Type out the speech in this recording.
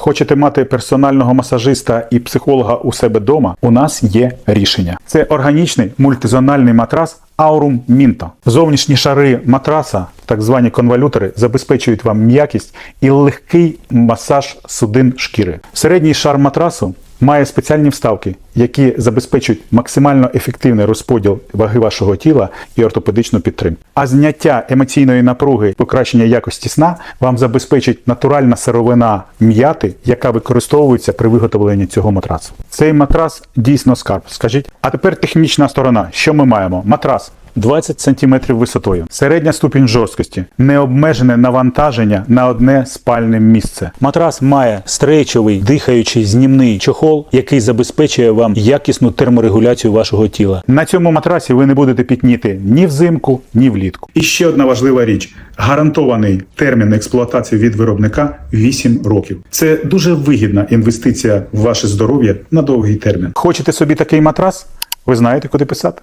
Хочете мати персонального масажиста і психолога у себе вдома? У нас є рішення. Це органічний мультизональний матрас Aurum Minto. Зовнішні шари матраса, так звані конвалютори, забезпечують вам м'якість і легкий масаж судин шкіри. Середній шар матрасу має спеціальні вставки, які забезпечують максимально ефективний розподіл ваги вашого тіла і ортопедичну підтримку. А зняття емоційної напруги, покращення якості сна вам забезпечить натуральна сировина м'яти, яка використовується при виготовленні цього матрасу. Цей матрас дійсно скарб. Скажіть, а тепер технічна сторона. Що ми маємо? Матрас. 20 см висотою, середня ступінь жорсткості, необмежене навантаження на одне спальне місце. Матрас має стрейчовий, дихаючий знімний чохол, який забезпечує вам якісну терморегуляцію вашого тіла. На цьому матрасі ви не будете пітніти ні взимку, ні влітку. І ще одна важлива річ: гарантований термін експлуатації від виробника 8 років. Це дуже вигідна інвестиція в ваше здоров'я на довгий термін. Хочете собі такий матрас? Ви знаєте, куди писати.